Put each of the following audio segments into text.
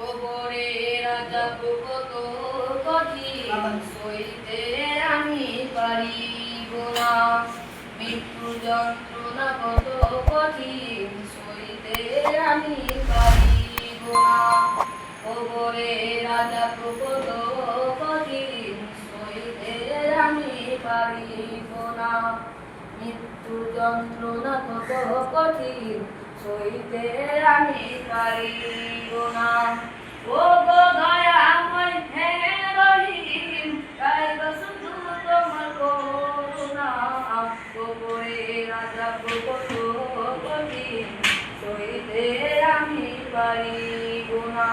কবরে রাজা কত কঠিন সইতে আমি পারিব না। মৃত্যু যন্ত্রণা কত কঠিন সইতে আমি পারিব না। কবরে রাজা কত কঠিন সইতে আমি পারিব না। মৃত্যু যন্ত্রণা কত কঠিন সইতে আমি পারিব না। ও গো দয়াময় হে রহিম গাইব শুধু তোমার করুণা। রাজা আমি পারিব না।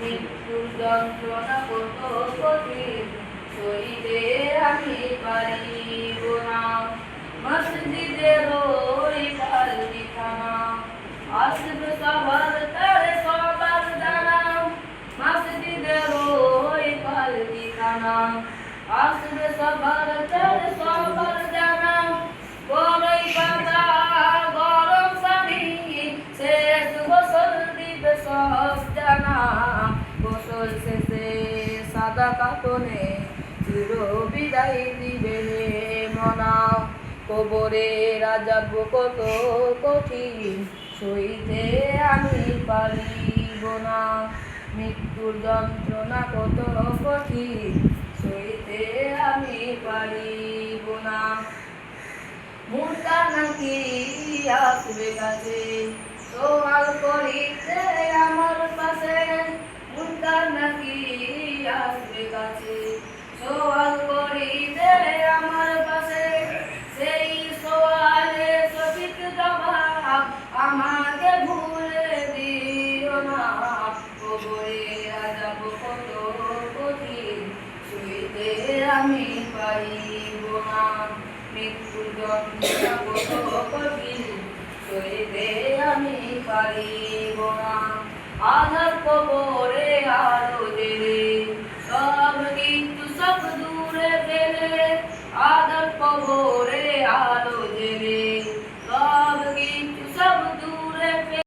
মৃত্যু যন্ত্রণা কত কঠিন সইতে আমি পারিব আসবে সবার তারে দানা বড়ই পাতা গরম পানি, শেষ গোসল দিবে সব জানা গোসল শেষে সাদা কাতনে চির বিদায় দিবে কবরে রাজা কত কঠিন, সইতে আমি পারিব না। মৃত্যুর যন্ত্রণা কত কঠিন আমি পারিব না। মূর্তা নাকি আসবে কাছে। তোমার করিতে আমার পাশে আমি পাইব না মৃত্যু কত কঠিন আমি পারিব না আধার কবরে আলো